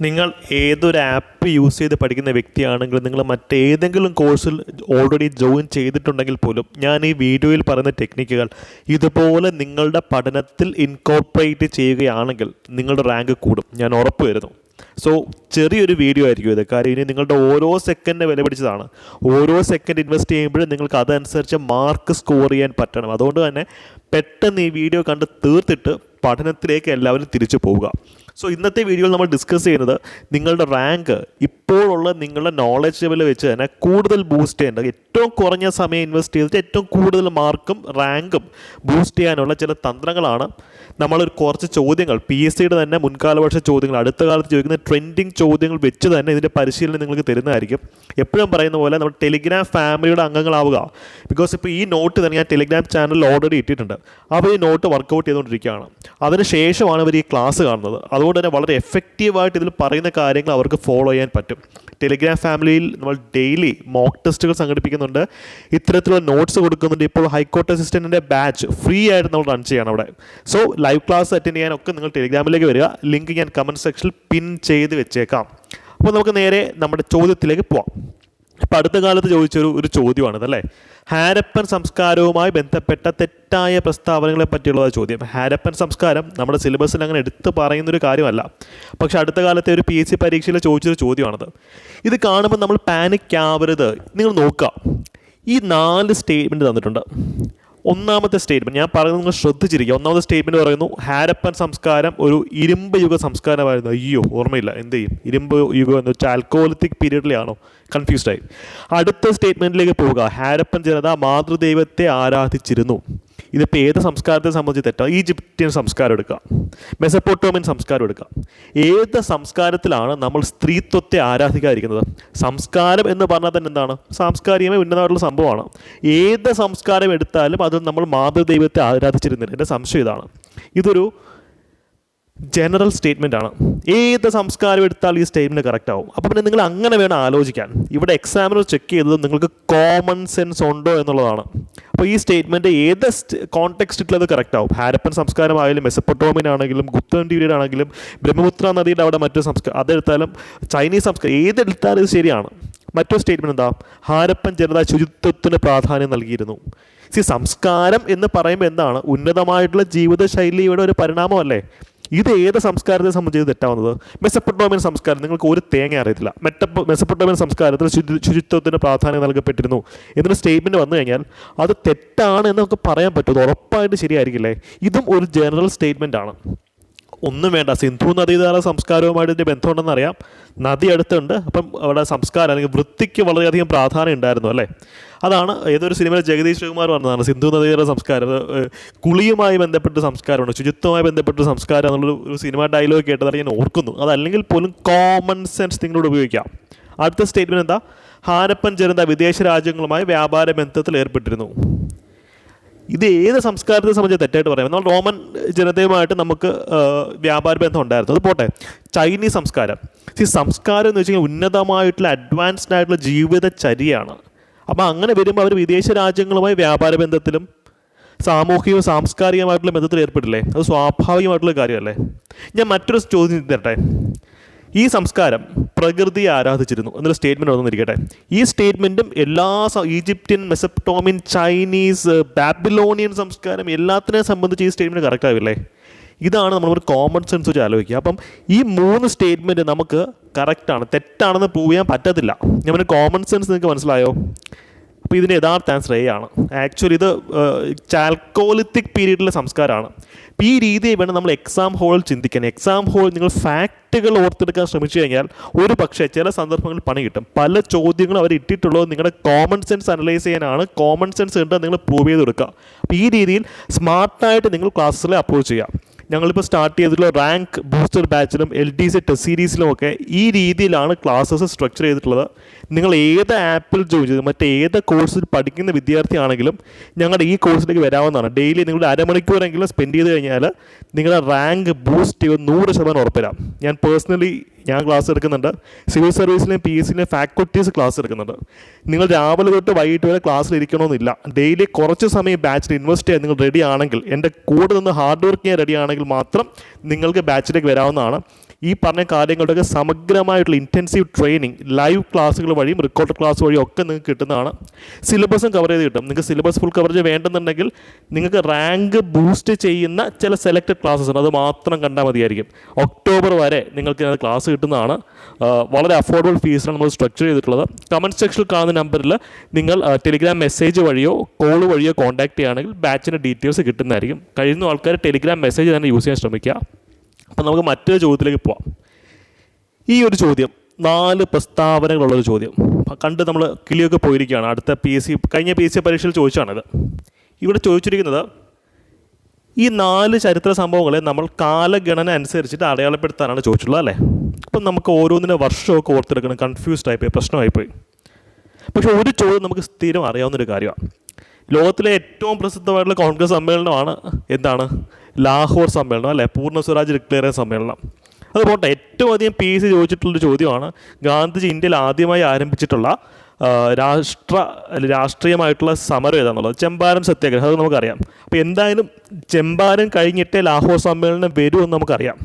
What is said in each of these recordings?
നിങ്ങൾ ഏതൊരു app use ചെയ്ത് പഠിക്കുന്ന വ്യക്തിയാണെങ്കിലും നിങ്ങൾ മറ്റേതെങ്കിലും കോഴ്സിൽ ഓൾറെഡി ജോയിൻ ചെയ്തിട്ടുണ്ടെങ്കിൽ പോലും ഞാൻ ഈ വീഡിയോയിൽ പറയുന്ന ടെക്നിക്കുകൾ ഇതുപോലെ നിങ്ങളുടെ പഠനത്തിൽ ഇൻകോർപ്പറേറ്റ് ചെയ്യുകയാണെങ്കിൽ നിങ്ങളുടെ റാങ്ക് കൂടും. ഞാൻ ഉറപ്പ് വരുന്നു. സോ ചെറിയൊരു വീഡിയോ ആയിരിക്കും ഇത്. കാര്യം ഇനി നിങ്ങളുടെ ഓരോ സെക്കൻഡിനെ വില പിടിച്ചതാണ്. ഓരോ സെക്കൻഡ് ഇൻവെസ്റ്റ് ചെയ്യുമ്പോഴും നിങ്ങൾക്ക് അതനുസരിച്ച് മാർക്ക് സ്കോർ ചെയ്യാൻ പറ്റണം. അതുകൊണ്ട് തന്നെ പെട്ടെന്ന് ഈ വീഡിയോ കണ്ട് തീർത്തിട്ട് പഠനത്തിലേക്ക് എല്ലാവരും തിരിച്ചു പോവുക. സോ ഇന്നത്തെ വീഡിയോയിൽ നമ്മൾ ഡിസ്കസ് ചെയ്യുന്നത് നിങ്ങളുടെ റാങ്ക് ഇപ്പോഴുള്ള നിങ്ങളുടെ നോളജ് ലെവൽ വെച്ച് തന്നെ കൂടുതൽ ബൂസ്റ്റ് ചെയ്യേണ്ടത് ഏറ്റവും കുറഞ്ഞ സമയം ഇൻവെസ്റ്റ് ചെയ്തിട്ട് ഏറ്റവും കൂടുതൽ മാർക്കും റാങ്കും ബൂസ്റ്റ് ചെയ്യാനുള്ള ചില തന്ത്രങ്ങളാണ്. നമ്മൾ കുറച്ച് ചോദ്യങ്ങൾ പി എസ് സിയുടെ തന്നെ മുൻകാല വർഷ ചോദ്യങ്ങൾ അടുത്ത കാലത്ത് ചോദിക്കുന്ന ട്രെൻഡിങ് ചോദ്യങ്ങൾ വെച്ച് തന്നെ ഇതിന്റെ പരിശീലനം നിങ്ങൾക്ക് തരുന്നതായിരിക്കും. എപ്പോഴും പറയുന്ന പോലെ നമ്മൾ ടെലിഗ്രാം ഫാമിലിയുടെ അംഗങ്ങളാവുക. ബിക്കോസ് ഇപ്പോൾ ഈ നോട്ട് തന്നെ ഞാൻ ടെലിഗ്രാം ചാനലിൽ ഓൾറെഡി ഇട്ടിട്ടുണ്ട്. അപ്പോൾ ഈ നോട്ട് വർക്കൗട്ട് ചെയ്തുകൊണ്ടിരിക്കുകയാണ്. അതിന് ശേഷമാണ് ഇവർ ഈ ക്ലാസ് കാണുന്നത്. അതുകൊണ്ട് തന്നെ വളരെ എഫക്റ്റീവായിട്ട് ഇതിൽ പറയുന്ന കാര്യങ്ങൾ അവർക്ക് ഫോളോ ചെയ്യാൻ പറ്റും. ടെലിഗ്രാം ഫാമിലിയിൽ നമ്മൾ ഡെയിലി മോക്ക് ടെസ്റ്റുകൾ സംഘടിപ്പിക്കുന്നുണ്ട്. ഇത്തരത്തിലുള്ള നോട്ട്സ് കൊടുക്കുന്നുണ്ട്. ഇപ്പോൾ ഹൈക്കോർട്ട് അസിസ്റ്റന്റിന്റെ ബാച്ച് ഫ്രീ ആയിട്ട് നമ്മൾ റൺ ചെയ്യണം അവിടെ. സോ ലൈവ് ക്ലാസ് അറ്റൻഡ് ചെയ്യാനൊക്കെ നിങ്ങൾ ടെലിഗ്രാമിലേക്ക് വരിക. ലിങ്ക് ഞാൻ കമന്റ് സെക്ഷനിൽ പിൻ ചെയ്ത് വെച്ചേക്കാം. അപ്പോൾ നമുക്ക് നേരെ നമ്മുടെ ചോദ്യത്തിലേക്ക് പോവാം. ഇപ്പം അടുത്ത കാലത്ത് ചോദിച്ചൊരു ഒരു ചോദ്യമാണ് അല്ലേ? ഹാരപ്പൻ സംസ്കാരവുമായി ബന്ധപ്പെട്ട തെറ്റായ പ്രസ്താവനകളെ പറ്റിയുള്ള ചോദ്യം. ഹാരപ്പൻ സംസ്കാരം നമ്മുടെ സിലബസിൽ അങ്ങനെ എടുത്തു പറയുന്നൊരു കാര്യമല്ല. പക്ഷേ അടുത്ത കാലത്തെ ഒരു പി എസ് സി പരീക്ഷയിൽ ചോദിച്ചൊരു ചോദ്യമാണത്. ഇത് കാണുമ്പോൾ നമ്മൾ പാനിക് ആവരുത്. നിങ്ങൾ നോക്കുക. ഈ നാല് സ്റ്റേറ്റ്മെന്റ് തന്നിട്ടുണ്ട്. ഒന്നാമത്തെ സ്റ്റേറ്റ്മെന്റ് ഞാൻ പറയുന്നത് നിങ്ങൾ ശ്രദ്ധിച്ചിരിക്കുക. ഒന്നാമത്തെ സ്റ്റേറ്റ്മെന്റ് പറയുന്നു ഹാരപ്പൻ സംസ്കാരം ഒരു ഇരുമ്പ് യുഗ സംസ്കാരമായിരുന്നു. അയ്യോ ഓർമ്മയില്ല. എന്ത് ചെയ്യും? ഇരുമ്പ് യുഗം എന്ന് വെച്ചാൽ ആൽക്കോളിത്തിക് പീരീഡിലാണോ കൺഫ്യൂസ്ഡായി അടുത്ത സ്റ്റേറ്റ്മെന്റിലേക്ക് പോവുക. ഹാരപ്പൻ ജനത മാതൃദൈവത്തെ ആരാധിച്ചിരുന്നു. ഇതിപ്പോൾ ഏത് സംസ്കാരത്തെ സംബന്ധിച്ച് തെറ്റാണ് ഈജിപ്ഷ്യൻ സംസ്കാരം എടുക്കാം. മെസപ്പോട്ടോമിയൻ സംസ്കാരം എടുക്കാം. ഏത് സംസ്കാരത്തിലാണ് നമ്മൾ സ്ത്രീത്വത്തെ ആരാധിക്കാതിരിക്കുന്നത്? സംസ്കാരം എന്ന് പറഞ്ഞാൽ തന്നെ എന്താണ്? സാംസ്കാരികമായി ഉന്നതമായിട്ടുള്ള സംഭവമാണ്. ഏത് സംസ്കാരം എടുത്താലും അത് നമ്മൾ മാതൃദൈവത്തെ ആരാധിച്ചിരുന്നില്ല. എന്റെ സംശയം ഇതാണ്. ഇതൊരു ജനറൽ സ്റ്റേറ്റ്മെന്റ് ആണ്. ഏത് സംസ്കാരം എടുത്താൽ ഈ സ്റ്റേറ്റ്മെന്റ് കറക്റ്റ് ആവും. അപ്പോൾ പിന്നെ നിങ്ങൾ അങ്ങനെ വേണം ആലോചിക്കാൻ. ഇവിടെ എക്സാമിനർ ചെക്ക് ചെയ്തത് നിങ്ങൾക്ക് കോമൺ സെൻസ് ഉണ്ടോ എന്നുള്ളതാണ്. അപ്പോൾ ഈ സ്റ്റേറ്റ്മെന്റ് ഏത് കോണ്ടെക്സ്റ്റിൽ അത് കറക്റ്റ് ആവും. ഹാരപ്പൻ സംസ്കാരമായാലും മെസ്സപ്പൊട്ടോമിൻ ആണെങ്കിലും ഗുപ്തൻ പീരീഡ് ആണെങ്കിലും ബ്രഹ്മപുത്ര നദിയുടെ അവിടെ മറ്റു സംസ്കാരം അതെടുത്താലും ചൈനീസ് സംസ്കാരം ഏതെടുത്താലും ഇത് ശരിയാണ്. മറ്റൊരു സ്റ്റേറ്റ്മെന്റ് എന്താ? ഹാരപ്പൻ ജനത ശുചിത്വത്തിന് പ്രാധാന്യം നൽകിയിരുന്നു. സി സംസ്കാരം എന്ന് പറയുമ്പോൾ എന്താണ്? ഉന്നതമായിട്ടുള്ള ജീവിതശൈലിയുടെ ഒരു പരിണാമമല്ലേ? ഇത് ഏത് സംസ്കാരത്തെ സംബന്ധിച്ച് തെറ്റാവുന്നത്? മെസ്സപ്പെട്ടോമിയൻ സംസ്കാരം. നിങ്ങൾക്ക് ഒരു തേങ്ങ അറിയത്തില്ല. മെറ്റപ്പോ മെസ്സപ്പെട്ടോമിയൻ സംസ്കാരത്തിൽ ശുചി ശുചിത്വത്തിന് പ്രാധാന്യം നൽകപ്പെട്ടിരുന്നു. എന്നൊരു സ്റ്റേറ്റ്മെന്റ് വന്നു കഴിഞ്ഞാൽ അത് തെറ്റാണ് എന്ന് നമുക്ക് പറയാൻ പറ്റുമോ? ഉറപ്പായിട്ട് ശരിയായിരിക്കില്ലേ? ഇതും ഒരു ജനറൽ സ്റ്റേറ്റ്മെന്റ് ആണ്. ഒന്നും വേണ്ട. സിന്ധു നദീതട സംസ്കാരവുമായിട്ട് ഇതിന്റെ ബന്ധമുണ്ടെന്ന് അറിയാം. നദി അടുത്തുണ്ട്. അപ്പം അവിടെ സംസ്കാരം അല്ലെങ്കിൽ വൃത്തിക്ക് വളരെയധികം പ്രാധാന്യം ഉണ്ടായിരുന്നു അല്ലേ? അതാണ് ഏതൊരു സിനിമയിൽ ജഗദീഷ് ശിവകുമാർ പറഞ്ഞതാണ്. സിന്ധു നദീതട സംസ്കാരം. കുളിയുമായി ബന്ധപ്പെട്ട സംസ്കാരമുണ്ട്. ശുചിത്വമായി ബന്ധപ്പെട്ട സംസ്കാരം എന്നുള്ള ഒരു സിനിമ ഡയലോഗ് കേട്ടതാണ് ഞാൻ ഓർക്കുന്നു. അതല്ലെങ്കിൽ പോലും കോമൺ സെൻസ് നിങ്ങളോട് ഉപയോഗിക്കാം. അടുത്ത സ്റ്റേറ്റ്മെന്റ് എന്താ? ഹാരപ്പൻ ജനത വിദേശ രാജ്യങ്ങളുമായി വ്യാപാര ബന്ധത്തിൽ ഏർപ്പെട്ടിരുന്നു. ഇത് ഏത് സംസ്കാരത്തെ സംബന്ധിച്ച് തെറ്റായിട്ട് പറയാം? എന്നാൽ റോമൻ ജനതയുമായിട്ട് നമുക്ക് വ്യാപാര ബന്ധം ഉണ്ടായിരുന്നു. അത് പോട്ടെ. ചൈനീസ് സംസ്കാരം. ഈ സംസ്കാരം എന്ന് വെച്ച് കഴിഞ്ഞാൽ ഉന്നതമായിട്ടുള്ള അഡ്വാൻസ്ഡ് ആയിട്ടുള്ള ജീവിതചര്യയാണ്. അപ്പോൾ അങ്ങനെ വരുമ്പോൾ അവർ വിദേശ രാജ്യങ്ങളുമായി വ്യാപാര ബന്ധത്തിലും സാമൂഹികവും സാംസ്കാരികമായിട്ടുള്ള ബന്ധത്തിൽ ഏർപ്പെട്ടില്ലേ? അത് സ്വാഭാവികമായിട്ടുള്ള കാര്യമല്ലേ? ഞാൻ മറ്റൊരു ചോദ്യം തരട്ടെ ഈ സംസ്കാരം പ്രകൃതിയെ ആരാധിച്ചിരുന്നു എന്നൊരു സ്റ്റേറ്റ്മെന്റ് വന്നിരിക്കട്ടെ. ഈ സ്റ്റേറ്റ്മെന്റും എല്ലാ ഈജിപ്ത്യൻ മെസപ്റ്റോമിയൻ ചൈനീസ് ബാബിലോണിയൻ സംസ്കാരം എല്ലാത്തിനെ സംബന്ധിച്ച് ഈ സ്റ്റേറ്റ്മെന്റ് കറക്റ്റ് ആവില്ലേ? ഇതാണ് നമ്മൾ ഒരു കോമൺ സെൻസ് വെച്ച് ആലോചിക്കുക. അപ്പം ഈ മൂന്ന് സ്റ്റേറ്റ്മെന്റ് നമുക്ക് കറക്റ്റാണ് തെറ്റാണെന്ന് പ്രൂവ് ചെയ്യാൻ പറ്റത്തില്ല. ഞാൻ കോമൺ സെൻസ് നിങ്ങൾക്ക് മനസ്സിലായോ? അപ്പോൾ ഇതിന്റെ യഥാർത്ഥ ആൻസർ എ ആണ്. ആക്ച്വലി ഇത് ചാൽക്കോലിത്തിക് പീരീഡിലെ സംസ്കാരമാണ്. ഈ രീതിയിൽ വേണം നമ്മൾ എക്സാം ഹോളിൽ ചിന്തിക്കാൻ. എക്സാം ഹോളിൽ നിങ്ങൾ ഫാക്റ്റുകൾ ഓർത്തെടുക്കാൻ ശ്രമിച്ചു കഴിഞ്ഞാൽ ഒരു പക്ഷേ ചില സന്ദർഭങ്ങളിൽ പണി കിട്ടും. പല ചോദ്യങ്ങളും അവർ ഇട്ടിട്ടുള്ളത് നിങ്ങളുടെ കോമൺ സെൻസ് അനലൈസ് ചെയ്യാനാണ്. കോമൺ സെൻസ് ഉണ്ട് നിങ്ങൾ പ്രൂവ് ചെയ്ത് കൊടുക്കുക അപ്പോൾ ഈ രീതിയിൽ സ്മാർട്ടായിട്ട് നിങ്ങൾ ക്ലാസ്സിൽ അപ്രോച്ച് ചെയ്യുക. ഞങ്ങളിപ്പോൾ സ്റ്റാർട്ട് ചെയ്തിട്ടുള്ള റാങ്ക് ബൂസ്റ്റർ ബാച്ചിലും എൽ ഡി സി ടെസ്റ്റ് സീരീസിലും ഒക്കെ ഈ രീതിയിലാണ് ക്ലാസ്സസ് സ്ട്രക്ചർ ചെയ്തിട്ടുള്ളത്. നിങ്ങൾ ഏത് ആപ്പിൽ ജോയിൻ ചെയ്ത് മറ്റേത് കോഴ്സിൽ പഠിക്കുന്ന വിദ്യാർത്ഥിയാണെങ്കിലും ഞങ്ങളുടെ ഈ കോഴ്സിലേക്ക് വരാവുന്നതാണ്. ഡെയിലി നിങ്ങളുടെ അരമണിക്കൂറെങ്കിലും സ്പെൻഡ് ചെയ്ത് കഴിഞ്ഞാൽ നിങ്ങളുടെ റാങ്ക് ബൂസ്റ്റ് ചെയ്ത് നൂറ് ശതമാനം ഉറപ്പിരാം ഞാൻ പേഴ്സണലി ഞാൻ ക്ലാസ് എടുക്കുന്നുണ്ട്. സിവിൽ സർവീസിലെയും പി എസ് സിയിലെയും ഫാക്കൽറ്റീസ് ക്ലാസ് എടുക്കുന്നുണ്ട്. നിങ്ങൾ രാവിലെ തൊട്ട് വൈകിട്ട് വരെ ക്ലാസ്സിൽ ഇരിക്കണമെന്നില്ല. ഡെയിലി കുറച്ച് സമയം ബാച്ചിൽ ഇൻവെസ്റ്റ് ചെയ്യാൻ നിങ്ങൾ റെഡി ആണെങ്കിൽ എന്റെ കൂടെ നിന്ന് ഹാർഡ് വർക്ക് ചെയ്യാൻ റെഡി ആണെങ്കിൽ മാത്രം നിങ്ങൾക്ക് ബാച്ചിലേക്ക് വരാവുന്നതാണ്. ഈ പറഞ്ഞ കാര്യങ്ങളുടെയൊക്കെ സമഗ്രമായിട്ടുള്ള ഇന്റൻസീവ് ട്രെയിനിങ് ലൈവ് ക്ലാസ്സുകൾ വഴിയും റെക്കോർഡ് ക്ലാസ് വഴിയും ഒക്കെ നിങ്ങൾക്ക് കിട്ടുന്നതാണ്. സിലബസും കവർ ചെയ്ത് കിട്ടും. നിങ്ങൾക്ക് സിലബസ് ഫുൾ കവറേജ് വേണ്ടെന്നുണ്ടെങ്കിൽ നിങ്ങൾക്ക് റാങ്ക് ബൂസ്റ്റ് ചെയ്യുന്ന ചില സെലക്റ്റഡ് ക്ലാസ്സസ് ഉണ്ട്. അത് മാത്രം കണ്ടാൽ മതിയായിരിക്കും. ഒക്ടോബർ വരെ നിങ്ങൾക്ക് ഇതിനകത്ത് ക്ലാസ് കിട്ടുന്നതാണ്. വളരെ അഫോർഡബിൾ ഫീസിലാണ് നമ്മൾ സ്ട്രക്ചർ ചെയ്തിട്ടുള്ളത്. കമന്റ് സെക്ഷനിൽ കാണുന്ന നമ്പറിൽ നിങ്ങൾ ടെലിഗ്രാം മെസ്സേജ് വഴിയോ കോൾ വഴിയോ കോൺടാക്ട് ചെയ്യുകയാണെങ്കിൽ ബാച്ചിന്റെ ഡീറ്റെയിൽസ് കിട്ടുന്നതായിരിക്കും. കഴിയുന്ന ആൾക്കാർ ടെലിഗ്രാം മെസ്സേജ് തന്നെ യൂസ് ചെയ്യാൻ ശ്രമിക്കുക. അപ്പം നമുക്ക് മറ്റൊരു ചോദ്യത്തിലേക്ക് പോവാം. ഈ ഒരു ചോദ്യം നാല് പ്രസ്താവനകളുള്ളൊരു ചോദ്യം. കണ്ട് നമ്മൾ കിളിയൊക്കെ പോയിരിക്കുകയാണ്. അടുത്ത പി എസ് സി കഴിഞ്ഞ പി എസ് സി പരീക്ഷയിൽ ചോദിച്ചാണിത് ഇവിടെ ചോദിച്ചിരിക്കുന്നത് ഈ നാല് ചരിത്ര സംഭവങ്ങളെ നമ്മൾ കാലഗണന അനുസരിച്ചിട്ട് അടയാളപ്പെടുത്താനാണ് ചോദിച്ചിട്ടുള്ളത് അല്ലേ? അപ്പം നമുക്ക് ഓരോന്നിനെ വർഷമൊക്കെ ഓർത്തെടുക്കണം. കൺഫ്യൂസ്ഡ് ആയിപ്പോയി പ്രശ്നമായിപ്പോയി. പക്ഷേ ഒരു ചോദ്യം നമുക്ക് സ്ഥിരം അറിയാവുന്നൊരു കാര്യമാണ്. ലോകത്തിലെ ഏറ്റവും പ്രസിദ്ധമായിട്ടുള്ള കോൺഗ്രസ് സമ്മേളനമാണ് എന്താണ്? ലാഹോർ സമ്മേളനം അല്ലേ? പൂർണ സ്വരാജ് ഡിക്ലെയർ സമ്മേളനം. അത് പോട്ടെ ഏറ്റവും അധികം പി സി ചോദിച്ചിട്ടുള്ളൊരു ചോദ്യമാണ്. ഗാന്ധിജി ഇന്ത്യയിൽ ആദ്യമായി ആരംഭിച്ചിട്ടുള്ള രാഷ്ട്ര രാഷ്ട്രീയമായിട്ടുള്ള സമരം ഏതാണെന്നുള്ളത് ചെമ്പാരൻ സത്യാഗ്രഹം അത് നമുക്കറിയാം. അപ്പോൾ എന്തായാലും ചെമ്പാരൻ കഴിഞ്ഞിട്ടേ ലാഹോർ സമ്മേളനം വരൂ എന്ന് നമുക്കറിയാം.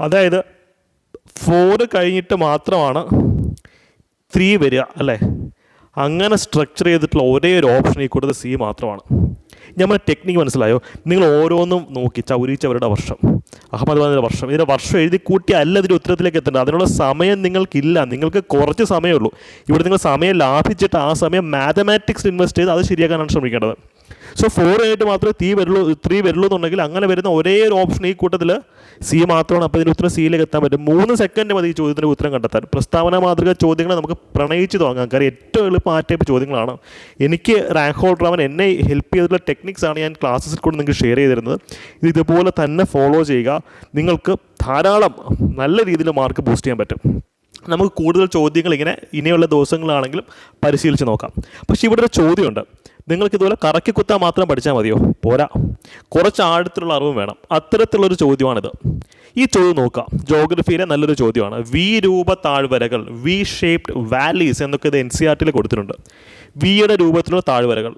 അതായത് ഫോർ കഴിഞ്ഞിട്ട് മാത്രമാണ് ത്രീ വരിക അല്ലേ? അങ്ങനെ സ്ട്രക്ചർ ചെയ്തിട്ടുള്ള ഒരേ ഒരു ഓപ്ഷൻ ഈ കൂട്ടത്തിൽ സി മാത്രമാണ്. നമ്മുടെ ടെക്നിക്ക് മനസ്സിലായോ? നിങ്ങൾ ഓരോന്നും നോക്കി ചൗരിച്ചവരുടെ വർഷം. അഹമ്മദാബാദിന്റെ വർഷം. ഇതിന്റെ വർഷം എഴുതി കൂട്ടി അല്ല ഇതിന്റെ ഉത്തരത്തിലേക്ക് എത്തേണ്ടത് അതിനുള്ള സമയം നിങ്ങൾക്കില്ല. നിങ്ങൾക്ക് കുറച്ച് സമയമേ ഉള്ളൂ. ഇവിടെ നിങ്ങൾ സമയം ലാഭിച്ചിട്ട് ആ സമയം മാത്തമാറ്റിക്സ് ഇൻവെസ്റ്റ് ചെയ്ത് അത് ശരിയാക്കാനാണ് ശ്രമിക്കേണ്ടത്. സോ ആയിട്ട് മാത്രമേ തീ വരുള്ളൂ ത്രീ വരുള്ളൂ എന്നുണ്ടെങ്കിൽ അങ്ങനെ വരുന്ന ഒരേ ഒരു ഓപ്ഷൻ ഈ കൂട്ടത്തിൽ സി മാത്രമാണ്. അപ്പോൾ ഇതിന്റെ ഉത്തരം സിയിലേക്ക് എത്താൻ പറ്റും. മൂന്ന് സെക്കൻഡ് മതി ഈ ചോദ്യത്തിന്റെ ഉത്തരം കണ്ടെത്താൻ. പ്രസ്താവന മാതൃക ചോദ്യങ്ങളെ നമുക്ക് പ്രണയിച്ച് തുടങ്ങാം. കാര്യം ഏറ്റവും എളുപ്പം ആ ടൈപ്പ് ചോദ്യങ്ങളാണ്. എനിക്ക് റാങ്ക് ഹോൾഡർ അവൻ എന്നെ ഹെൽപ്പ് ചെയ്തിട്ടുള്ള ടെക്നിക്സാണ് ഞാൻ ക്ലാസ്സസിൽ കൂടെ നിങ്ങൾക്ക് ഷെയർ ചെയ്തിരുന്നത്. ഇത് ഇതുപോലെ തന്നെ ഫോളോ ചെയ്യുക. നിങ്ങൾക്ക് ധാരാളം നല്ല രീതിയിൽ മാർക്ക് ബൂസ്റ്റ് ചെയ്യാൻ പറ്റും. നമുക്ക് കൂടുതൽ ചോദ്യങ്ങൾ ഇങ്ങനെ ഇനിയുള്ള ദിവസങ്ങളാണെങ്കിലും പരിശീലിച്ച് നോക്കാം. പക്ഷേ ഇവിടെ ഒരു ചോദ്യമുണ്ട്. നിങ്ങൾക്ക് ഇതുപോലെ കറക്കി കുത്താൻ മാത്രം പഠിച്ചാൽ മതിയോ? പോരാ. കുറച്ച് ആഴത്തിലുള്ള അറിവും വേണം. അത്തരത്തിലുള്ളൊരു ചോദ്യമാണിത്. ഈ ചോദ്യം നോക്കാം ജോഗ്രഫിയിലെ നല്ലൊരു ചോദ്യമാണ്. വി രൂപ താഴ്വരകൾ വി ഷേപ്ഡ് വാലീസ് എന്നൊക്കെ ഇത് എൻ സി ആർ ടിയിൽ കൊടുത്തിട്ടുണ്ട്. വിയുടെ രൂപത്തിലുള്ള താഴ്വരകൾ.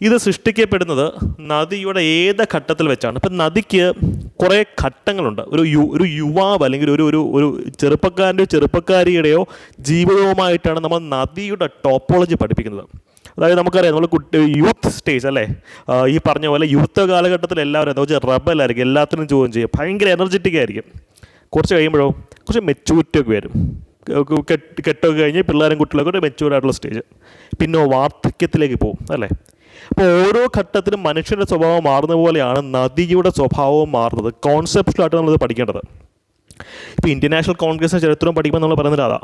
ഇത് സൃഷ്ടിക്കപ്പെടുന്നത് നദിയുടെ ഏത് ഘട്ടത്തിൽ വെച്ചാണ്? ഇപ്പം നദിക്ക് കുറേ ഘട്ടങ്ങളുണ്ട്. ഒരു യു ഒരു യുവാവ് അല്ലെങ്കിൽ ഒരു ഒരു ഒരു ചെറുപ്പക്കാരന്റെയോ ചെറുപ്പക്കാരിയുടെയോ ജീവിതവുമായിട്ടാണ് നമ്മൾ നദിയുടെ ടോപ്പോളജി പഠിപ്പിക്കുന്നത്. അതായത് നമുക്കറിയാം നമ്മൾ കുട്ടി യൂത്ത് സ്റ്റേജ് അല്ലേ? ഈ പറഞ്ഞ പോലെ യൂത്ത് കാലഘട്ടത്തിൽ എല്ലാവരും എന്താ വെച്ചാൽ റബ്ബലായിരിക്കും എല്ലാത്തിനും ചോദ്യം ചെയ്യും. ഭയങ്കര എനർജറ്റിക് ആയിരിക്കും. കുറച്ച് കഴിയുമ്പോഴോ കുറച്ച് മെച്ചൂരിറ്റി ഒക്കെ വരും. കെട്ട് കെട്ടൊക്കെ കഴിഞ്ഞ് പിള്ളേരും കുട്ടികളൊക്കെ ഒരു ആയിട്ടുള്ള സ്റ്റേജ് പിന്നെ വാർദ്ധക്യത്തിലേക്ക് പോകും അല്ലേ? അപ്പോൾ ഓരോ ഘട്ടത്തിലും മനുഷ്യന്റെ സ്വഭാവം മാറുന്ന പോലെയാണ് നദിയുടെ സ്വഭാവവും മാറുന്നത്. കോൺസെപ്റ്റിലായിട്ട് നമ്മളിത് പഠിക്കേണ്ടത്. ഇപ്പോൾ ഇന്ത്യൻ നാഷണൽ കോൺഗ്രസിന്റെ ചരിത്രം പഠിക്കുമ്പോൾ നമ്മൾ പറയുന്നത് അതാ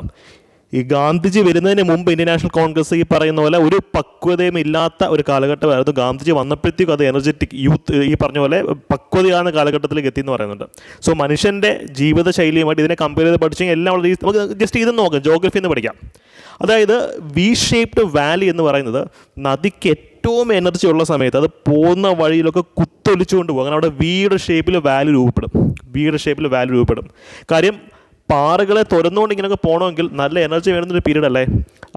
ഈ ഗാന്ധിജി വരുന്നതിന് മുമ്പ് ഇന്ത്യൻ നാഷണൽ കോൺഗ്രസ് ഈ പറയുന്ന പോലെ ഒരു പക്വതയും ഇല്ലാത്ത ഒരു കാലഘട്ടമായിരുന്നു ഗാന്ധിജി വന്നപ്പോഴത്തേക്കും അത് എനർജറ്റിക് യൂത്ത് ഈ പറഞ്ഞ പോലെ പക്വതയാണ് കാലഘട്ടത്തിലേക്ക് എത്തി എന്ന് പറയുന്നുണ്ട്. സോ മനുഷ്യന്റെ ജീവിതശൈലിയുമായിട്ട് ഇതിനെ കമ്പയർ ചെയ്ത് പഠിച്ചെങ്കിൽ എല്ലാം വളരെ നമുക്ക് ജസ്റ്റ് ഇത് നോക്കാം. ജോഗ്രഫി എന്ന് പഠിക്കാം. അതായത് വി ഷേപ്ഡ് വാലി എന്ന് പറയുന്നത് നദിക്ക് ഏറ്റവും എനർജി ഉള്ള സമയത്ത് അത് പോകുന്ന വഴിയിലൊക്കെ കുത്തൊലിച്ചുകൊണ്ട് പോകും. അങ്ങനെ അവിടെ വീട് ഷേപ്പിൽ വാലി രൂപപ്പെടും. വീട് ഷേപ്പിൽ വാലി രൂപപ്പെടും. കാര്യം പാറകളെ തുരന്നുകൊണ്ട് ഇങ്ങനെയൊക്കെ പോകണമെങ്കിൽ നല്ല എനർജി വേണമെന്നൊരു പീരീഡ് അല്ലേ?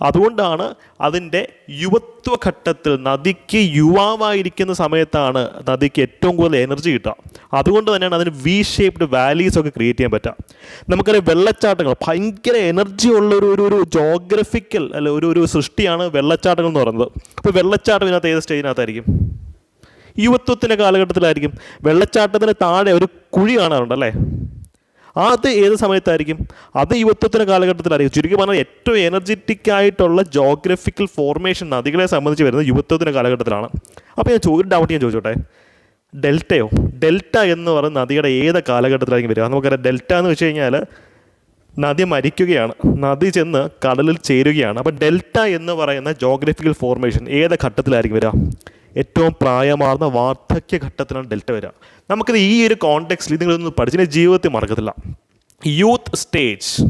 അതുകൊണ്ടാണ് അതിന്റെ യുവത്വഘട്ടത്തിൽ നദിക്ക് യുവാവായിരിക്കുന്ന സമയത്താണ് നദിക്ക് ഏറ്റവും കൂടുതൽ എനർജി കിട്ടുക. അതുകൊണ്ട് തന്നെയാണ് അതിന് വി ഷേപ്ഡ് വാലീസ് ഒക്കെ ക്രിയേറ്റ് ചെയ്യാൻ പറ്റുക. നമുക്കറിയാം വെള്ളച്ചാട്ടങ്ങൾ ഭയങ്കര എനർജി ഉള്ള ഒരു ഒരു ജോഗ്രഫിക്കൽ അല്ല ഒരു ഒരു സൃഷ്ടിയാണ് വെള്ളച്ചാട്ടങ്ങൾ എന്ന് പറയുന്നത്. അപ്പോൾ വെള്ളച്ചാട്ടം ഇതിനകത്ത് ഏത് സ്റ്റേജിനകത്തായിരിക്കും യുവത്വത്തിന്റെ കാലഘട്ടത്തിലായിരിക്കും. വെള്ളച്ചാട്ടത്തിന് താഴെ ഒരു കുഴി കാണാറുണ്ട് അല്ലേ? അത് ഏത് സമയത്തായിരിക്കും? അത് യുവത്വത്തിന്റെ കാലഘട്ടത്തിലായിരിക്കും ചുരുക്കി പറഞ്ഞാൽ ഏറ്റവും എനർജറ്റിക് ആയിട്ടുള്ള ജോഗ്രഫിക്കൽ ഫോർമേഷൻ നദികളെ സംബന്ധിച്ച് വരുന്നത് യുവത്വത്തിന്റെ കാലഘട്ടത്തിലാണ്. അപ്പോൾ ഞാൻ ഒരു ഡൗട്ട് ഞാൻ ചോദിച്ചോട്ടെ? ഡെൽറ്റയോ? ഡെൽറ്റ എന്ന് പറയുന്ന നദിയുടെ ഏത് കാലഘട്ടത്തിലായിരിക്കും വരിക? നമുക്കറിയാം ഡെൽറ്റ എന്ന് വെച്ച് കഴിഞ്ഞാൽ നദി മരിക്കുകയാണ്. നദി ചെന്ന് കടലിൽ ചേരുകയാണ്. അപ്പോൾ ഡെൽറ്റ എന്ന് പറയുന്ന ജോഗ്രഫിക്കൽ ഫോർമേഷൻ ഏത് ഘട്ടത്തിലായിരിക്കും വരിക? ഏറ്റവും പ്രായമാർന്ന വാർദ്ധക്യ ഘട്ടത്തിലാണ് ഡെൽറ്റ വരിക. നമുക്കിത് ഈ ഒരു കോണ്ടെക്സ്റ്റിൽ നിങ്ങളൊന്നും പഠിച്ചതിന് ജീവിതത്തിൽ മറക്കത്തില്ല. യൂത്ത് സ്റ്റേജ്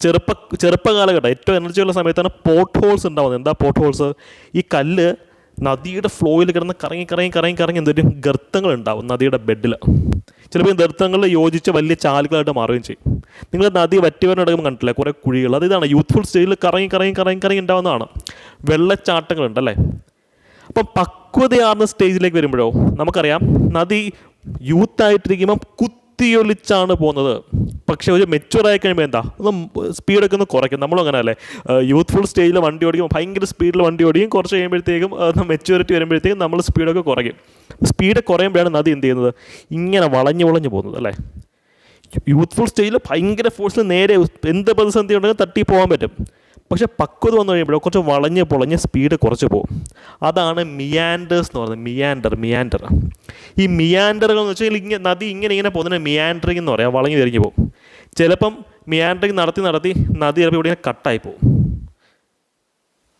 ചെറുപ്പ ചെറുപ്പകാലഘട്ടം. ഏറ്റവും എനർജിയുള്ള സമയത്താണ് പോട്ട് ഹോൾസ് ഉണ്ടാവുന്നത്. എന്താ പോട്ട് ഹോൾസ് ഈ കല്ല് നദിയുടെ ഫ്ലോയിൽ കിടന്ന് കറങ്ങി കറങ്ങി കറങ്ങി കറങ്ങി എന്തെങ്കിലും ഗർത്തങ്ങൾ ഉണ്ടാവും നദിയുടെ ബെഡിൽ ചിലപ്പോൾ ഈ ഗർത്തങ്ങളിൽ യോജിച്ച് വലിയ ചാലുകളായിട്ട് മാറുകയും ചെയ്യും. നിങ്ങൾ നദി വറ്റിവരനടക്കം കണ്ടില്ലേ കുറേ കുഴികൾ. അത് ഇതാണ് യൂത്ത്ഫുൾ സ്റ്റേജിൽ കറങ്ങി കറങ്ങി കറങ്ങി കറങ്ങി ഉണ്ടാവുന്നതാണ്. വെള്ളച്ചാട്ടങ്ങളുണ്ടല്ലേ അപ്പം പക്വതയാർന്ന സ്റ്റേജിലേക്ക് വരുമ്പോഴോ നമുക്കറിയാം നദി യൂത്തായിട്ടിരിക്കുമ്പം കുത്തി കുത്തിയൊലിച്ചാണ് പോകുന്നത്. പക്ഷെ ഒരു മെച്യൂർ ആയി കഴിയുമ്പോൾ എന്താ? ഒന്ന് സ്പീഡൊക്കെ ഒന്ന് കുറയ്ക്കും. നമ്മളും അങ്ങനെ അല്ലേ യൂത്ത്ഫുൾ സ്റ്റേജിൽ വണ്ടി ഓടിക്കും. ഭയങ്കര സ്പീഡിൽ വണ്ടി ഓടിക്കും. കുറച്ച് കഴിയുമ്പോഴത്തേക്കും മെച്യൂരിറ്റി വരുമ്പോഴത്തേക്കും നമ്മൾ സ്പീഡൊക്കെ കുറയ്ക്കും. സ്പീഡ് കുറയുമ്പോഴാണ് നദി എന്ത് ചെയ്യുന്നത്? ഇങ്ങനെ വളഞ്ഞു വളഞ്ഞു പോകുന്നത് അല്ലേ? യൂത്ത്ഫുൾ സ്റ്റേജിൽ ഭയങ്കര ഫോഴ്സിൽ നേരെ എന്ത് പ്രതിസന്ധി ഉണ്ടെങ്കിലും തട്ടി പോകാൻ പറ്റും. പക്ഷേ പക്വത വന്നു കഴിയുമ്പോൾ കുറച്ച് വളഞ്ഞ് പൊളഞ്ഞ് സ്പീഡ് കുറച്ച് പോകും അതാണ് മിയാൻഡേഴ്സ് എന്ന് പറയുന്നത്. മിയാൻഡർ മിയാൻഡർ ഈ മിയാൻഡറുകൾ എന്ന് വെച്ചാൽ ഇങ്ങനെ നദി ഇങ്ങനെ ഇങ്ങനെ പോകുന്നതിന് മിയാൻഡറിങ് എന്ന് പറയാം. വളഞ്ഞ് തിരിഞ്ഞ് പോകും ചിലപ്പം മിയാൻഡറിങ് നടത്തി നടത്തി നദി ചിലപ്പോൾ ഇവിടെ കട്ടായി പോകും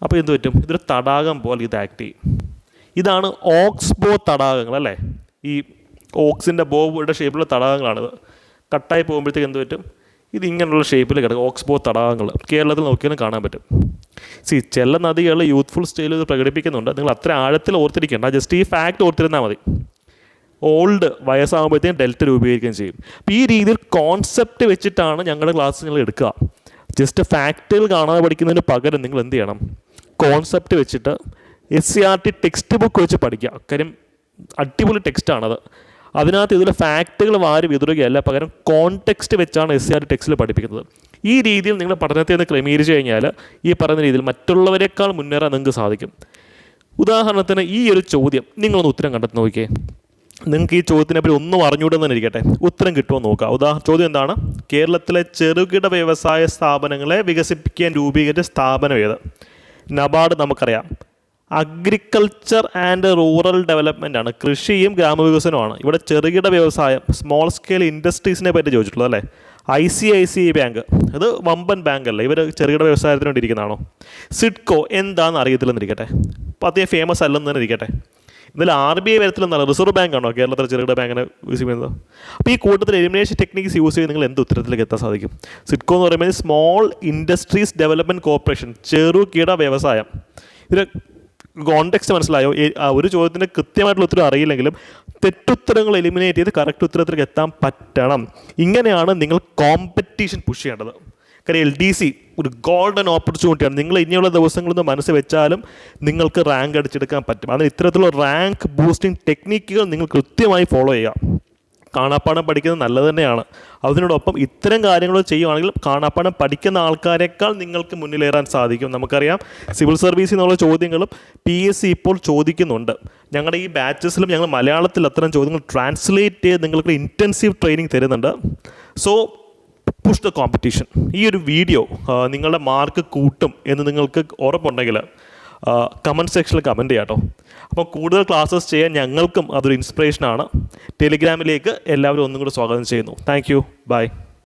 അപ്പോൾ എന്ത് പറ്റും? ഇതൊരു തടാകം പോലെ ഇത് ആക്ട് ചെയ്യും. ഇതാണ് ഓക്സ്ബോ തടാകങ്ങൾ അല്ലേ? ഈ ഓക്സിന്റെ ബോയുടെ ഷേപ്പിലുള്ള തടാകങ്ങളാണിത്. കട്ടായി പോകുമ്പോഴത്തേക്ക് എന്ത് പറ്റും? ഇത് ഇങ്ങനെയുള്ള ഷേപ്പിൽ കിടക്കും. ഓക്സ്ബോ തടാകങ്ങൾ. കേരളത്തിൽ നോക്കിയാലും കാണാൻ പറ്റും. സി ചില നദികൾ യൂത്ത്ഫുൾ സ്റ്റൈലിൽ ഇത് പ്രകടിപ്പിക്കുന്നുണ്ട്. നിങ്ങൾ അത്ര ആഴത്തിൽ ഓർത്തിരിക്കേണ്ട. ജസ്റ്റ് ഈ ഫാക്ട് ഓർത്തിരുന്നാൽ മതി. ഓൾഡ് വയസ്സാകുമ്പോഴത്തേക്കും ഡെൽറ്റ രൂപീകരിക്കുകയും ചെയ്യും. അപ്പോൾ ഈ രീതിയിൽ കോൺസെപ്റ്റ് വെച്ചിട്ടാണ് ഞങ്ങളുടെ ക്ലാസ് നിങ്ങൾ എടുക്കുക. ജസ്റ്റ് ഫാക്റ്റുകൾ കാണാതെ പഠിക്കുന്നതിന് പകരം നിങ്ങൾ എന്ത് ചെയ്യണം? കോൺസെപ്റ്റ് വെച്ചിട്ട് S C R T textbook വെച്ച് പഠിക്കുക. കാര്യം അടിപൊളി ടെക്സ്റ്റാണത് അതിനകത്ത് ഇതിൽ ഫാക്റ്റുകൾ വാരി വിതറുകയല്ല പകരം കോൺടെക്സ്റ്റ് വെച്ചാണ് എസ് സി ആർ ടെക്സ്റ്റിൽ പഠിപ്പിക്കുന്നത്. ഈ രീതിയിൽ നിങ്ങൾ പഠനത്തെ ഒന്ന് ക്രമീകരിച്ച് കഴിഞ്ഞാൽ ഈ പറയുന്ന രീതിയിൽ മറ്റുള്ളവരെക്കാൾ മുന്നേറാൻ നിങ്ങൾക്ക് സാധിക്കും. ഉദാഹരണത്തിന് ഈ ഒരു ചോദ്യം നിങ്ങളൊന്ന് ഉത്തരം കണ്ടെത്തി നോക്കിയേ. നിങ്ങൾക്ക് ഈ ചോദ്യത്തിനെ പറ്റി ഒന്നും അറിഞ്ഞുകൂടെന്ന് ഇരിക്കട്ടെ. ഉത്തരം കിട്ടുമോ നോക്കാം. ഉദാഹരണം ചോദ്യം എന്താണ്? കേരളത്തിലെ ചെറുകിട വ്യവസായ സ്ഥാപനങ്ങളെ വികസിപ്പിക്കാൻ രൂപീകരിച്ച സ്ഥാപനം ഏത്? നബാർഡ് നമുക്കറിയാം. അഗ്രികൾച്ചർ ആൻഡ് റൂറൽ ഡെവലപ്മെന്റ് ആണ്. കൃഷിയും ഗ്രാമവികസനവുമാണ്. ഇവിടെ ചെറുകിട വ്യവസായം സ്മോൾ സ്കെയിൽ ഇൻഡസ്ട്രീസിനെ പറ്റി ചോദിച്ചിട്ടുള്ളത് അല്ലേ? I C I C I bank. അത് വമ്പൻ ബാങ്ക് അല്ലേ? ഇവർ ചെറുകിട വ്യവസായത്തിന് വേണ്ടി ഇരിക്കുന്നതാണോ? സിഡ്കോ എന്താണെന്ന് അറിയത്തില്ലെന്നിരിക്കട്ടെ. അപ്പോൾ അത്യാവശ്യം ഫേമസ് അല്ലെന്ന് തന്നെ ഇരിക്കട്ടെ. ഇതിൽ ആർ ബി ഐ വരത്തിലെന്നാണ് റിസർവ് ബാങ്ക് ആണോ കേരളത്തിലെ ചെറുകിട ബാങ്കിനെ യൂസ് ചെയ്യുന്നത്? അപ്പോൾ ഈ കൂട്ടത്തിൽ എലിമിനേഷൻ ടെക്നിക്സ് യൂസ് ചെയ്ത് നിങ്ങൾ എന്ത് ഉത്തരത്തിലേക്ക് എത്താൻ സാധിക്കും? സിഡ്കോ എന്ന് പറയുമ്പോൾ സ്മോൾ ഇൻഡസ്ട്രീസ് ഡെവലപ്മെന്റ് കോർപ്പറേഷൻ ചെറുകിട വ്യവസായം. ഇത് കോണ്ടെക്സ്റ്റ് മനസ്സിലായോ? ഒരു ചോദ്യത്തിന് കൃത്യമായിട്ടുള്ള ഉത്തരം അറിയില്ലെങ്കിലും തെറ്റുത്തരങ്ങൾ എലിമിനേറ്റ് ചെയ്ത് കറക്റ്റ് ഉത്തരത്തിലേക്ക് എത്താൻ പറ്റണം. ഇങ്ങനെയാണ് നിങ്ങൾ കോമ്പറ്റീഷൻ പുഷ് ചെയ്യേണ്ടത്. കാര്യം എൽ ഡി സി ഒരു ഗോൾഡൻ ഓപ്പർച്യൂണിറ്റിയാണ് നിങ്ങൾ ഇനിയുള്ള ദിവസങ്ങളൊന്ന് മനസ്സ് വെച്ചാലും നിങ്ങൾക്ക് റാങ്ക് അടിച്ചെടുക്കാൻ പറ്റും. അതിന് ഇത്തരത്തിലുള്ള റാങ്ക് ബൂസ്റ്റിംഗ് ടെക്നിക്കുകൾ നിങ്ങൾ കൃത്യമായി ഫോളോ ചെയ്യുക. കാണാപ്പാടം പഠിക്കുന്നത് നല്ലത് തന്നെയാണ്. അതിനോടൊപ്പം ഇത്തരം കാര്യങ്ങൾ ചെയ്യുവാണെങ്കിൽ കാണാപ്പാടം പഠിക്കുന്ന ആൾക്കാരെക്കാൾ നിങ്ങൾക്ക് മുന്നിലേറാൻ സാധിക്കും. നമുക്കറിയാം സിവിൽ സർവീസിൽ നിന്നുള്ള ചോദ്യങ്ങളും പി എസ് സി ഇപ്പോൾ ചോദിക്കുന്നുണ്ട്. ഞങ്ങളുടെ ഈ ബാച്ചസിലും ഞങ്ങൾ മലയാളത്തിൽ അത്തരം ചോദ്യങ്ങൾ ട്രാൻസ്ലേറ്റ് ചെയ്ത് നിങ്ങൾക്ക് ഇന്റൻസീവ് ട്രെയിനിങ് തരുന്നുണ്ട്. സോ പുഷ് ദ കോമ്പറ്റീഷൻ ഈ ഒരു വീഡിയോ നിങ്ങളുടെ മാർക്ക് കൂട്ടും എന്ന് നിങ്ങൾക്ക് ഉറപ്പുണ്ടെങ്കിൽ കമന്റ് സെക്ഷനിൽ കമന്റ് ചെയ്യാം കേട്ടോ അപ്പോൾ കൂടുതൽ ക്ലാസ്സസ് ചെയ്യാൻ ഞങ്ങൾക്കും അതൊരു ഇൻസ്പിറേഷനാണ് ടെലിഗ്രാമിലേക്ക് എല്ലാവരും ഒന്നും കൂടി സ്വാഗതം ചെയ്യുന്നു. Thank you by